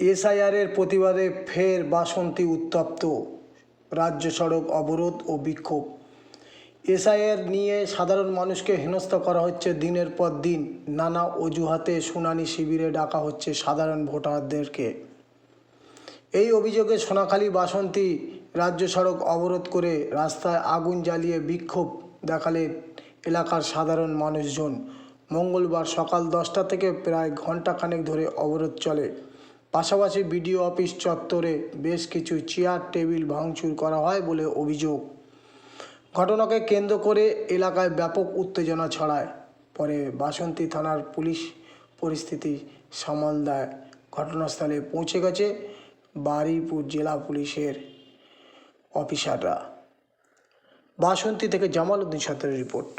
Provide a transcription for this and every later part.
এসআইআরের প্রতিবাদে ফের বাসন্তী উত্তপ্ত। রাজ্য সড়ক অবরোধ ও বিক্ষোভ। এসআইআর নিয়ে সাধারণ মানুষকে হেনস্থা করা হচ্ছে দিনের পর দিন। নানা অজুহাতে শুনানি শিবিরে ডাকা হচ্ছে সাধারণ ভোটারদেরকে। এই অভিযোগে সোনাখালী বাসন্তী রাজ্য সড়ক অবরোধ করে রাস্তায় আগুন জ্বালিয়ে বিক্ষোভ দেখালেন এলাকার সাধারণ মানুষজন। মঙ্গলবার সকাল দশটা থেকে প্রায় ঘন্টাখানেক ধরে অবরোধ চলে। পাশাপাশি বিডিও অফিস চত্বরে বেশ কিছু চেয়ার, টেবিল ভাঙচুর করা হয় বলে অভিযোগ। ঘটনাকে কেন্দ্র করে এলাকায় ব্যাপক উত্তেজনা ছড়ায়। পরে বাসন্তী থানার পুলিশ পরিস্থিতি সামাল দেয়। ঘটনাস্থলে পৌঁছে গেছে বারুইপুর জেলা পুলিশের অফিসাররা। বাসন্তী থেকে জামাল উদ্দিন সত্তরের রিপোর্ট।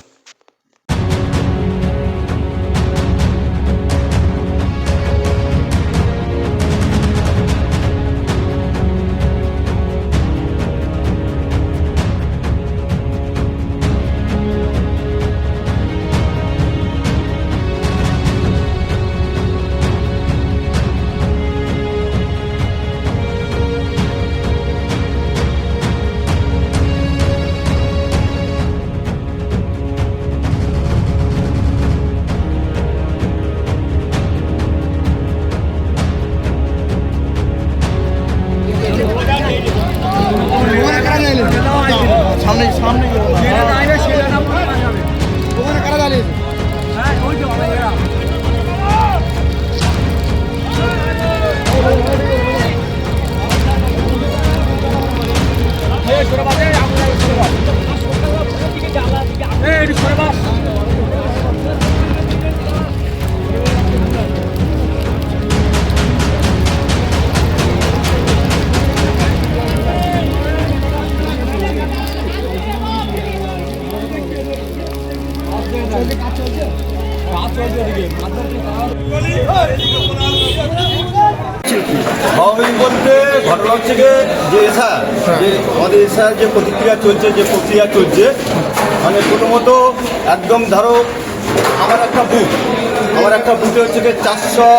স্বাভাবিক বলতে ঘটনা হচ্ছে যে এসআর যে আমাদের এসআর যে প্রতিক্রিয়া চলছে যে প্রক্রিয়া চলছে মানে প্রথমত একদম ধরো আমার একটা বুথ আমার একটা বুথে হচ্ছে গিয়ে চারশো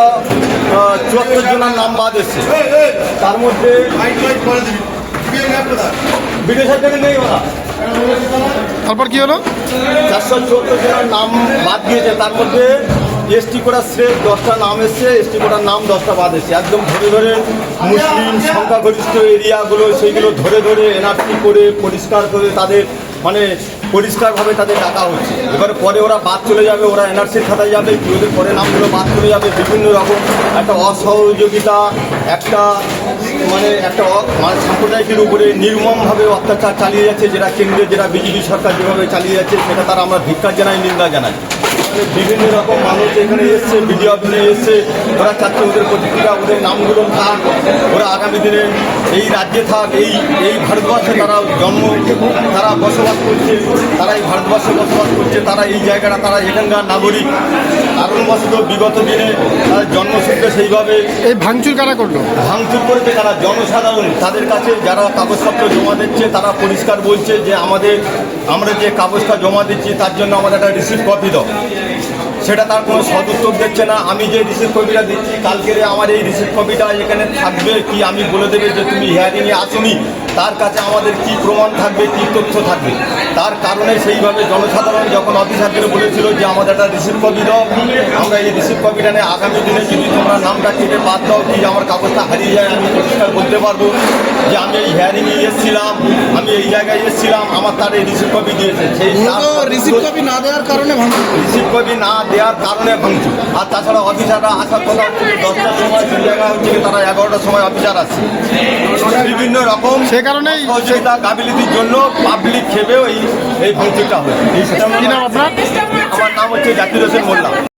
চুয়াত্তর জনের নাম বাদ এসছে। তার মধ্যে বিদেশের থেকে নেই ওরা। তারপর কি হলো? চারশো চুয়াত্তর জনের নাম বাদ দিয়েছে তার মধ্যে এসটি কোটার স্রেফ দশটা নাম এসছে, এসটি কোটার নাম দশটা বাদ এসছে। একদম ধরে ধরে মুসলিম সংখ্যাগরিষ্ঠ এরিয়াগুলো, সেইগুলো ধরে ধরে এনআরসি করে, পরিষ্কার করে তাদের মানে পরিষ্কারভাবে তাদের ডাকা হচ্ছে। এবার পরে ওরা বাদ চলে যাবে, ওরা এনআরসির খাতায় যাবে কি ওদের পরে নামগুলো বাদ চলে যাবে, বিভিন্ন রকম একটা অসহযোগিতা, একটা মানে একটা মানে সাম্প্রদায়িকের উপরে নির্মমভাবে অত্যাচার চালিয়ে যাচ্ছে, যেটা কেন্দ্রীয়, যেটা বিজেপি সরকার যেভাবে চালিয়ে যাচ্ছে, সেটা তারা আমরা ধিক্কার জানাই, নিন্দা জানাই। বিভিন্ন রকম মানুষ এখানে এসছে বিডিও অফিসে এসছে। ওরা চাচ্ছে ওদের প্রতিক্রিয়া, ওদের নামগুলো থাক, ওরা আগামী দিনে এই রাজ্যে থাক, এই এই ভারতবর্ষে তারা জন্ম, তারা বসবাস করছে, তারা এই ভারতবর্ষে বসবাস করছে, তারা এই জায়গাটা, তারা এখানকার নাগরিক। কারণবশত বিগত দিনে তারা জন্মসূত্রে সেইভাবে এই ভাঙচুর কারা করল? ভাঙচুর করেছে তারা জনসাধারণ। তাদের কাছে যারা কাগজপত্র জমা দিচ্ছে তারা পরিষ্কার বলছে যে আমাদের আমরা যে কাগজটা জমা দিচ্ছি তার জন্য আমাদের একটা রিসিভ কপি দাও। সেটা তার কোনো সদুত্তর দিচ্ছে না। আমি যে রিসিভ কপিটা দিচ্ছি কালকেরে আমার এই রিসিভ কপিটা এখানে থাকবে কি আমি বলে দেবে যে তুমি হিয়ারিংয়ে আসুনি? তার কাছে আমাদের কি প্রমাণ থাকবে কি তথ্য থাকবে? তার কারণে সেইভাবে জনসাধারণ যখন অফিসারদের বলেছিল যে আমাদের একটা রিসিভ কপি দাও আমরা এই রিসিভ কপিটা নিয়ে আগামী দিনে যদি তোমরা নামটা কেটে বাদ দাও কি আমার কাগজটা হারিয়ে যায় আমি পরিষ্কার বলতে পারব? যে আমি এই হিয়ারিংয়ে এসেছিলাম আমি এই জায়গায় এসেছিলাম আমার তার এই রিসিভ কপি দিয়েছে। সেই রিসিভ কপি না দেওয়ার কারণে রিসিভ কপি না দেওয়ার কারণে ভাঙচুর। আর তাছাড়া অফিসাররা আসার কথা দশটার সময় সেই জায়গা হচ্ছে কি তারা এগারোটার সময় অফিসার আসছে বিভিন্ন রকম সে কারণেই সহযোগিতা গাফিলিতির জন্য পাবলিক খেপেও এই এই ভাঙচুরটা হয়েছে। আমার নাম হচ্ছে জাকির হোসেন মোল্লা।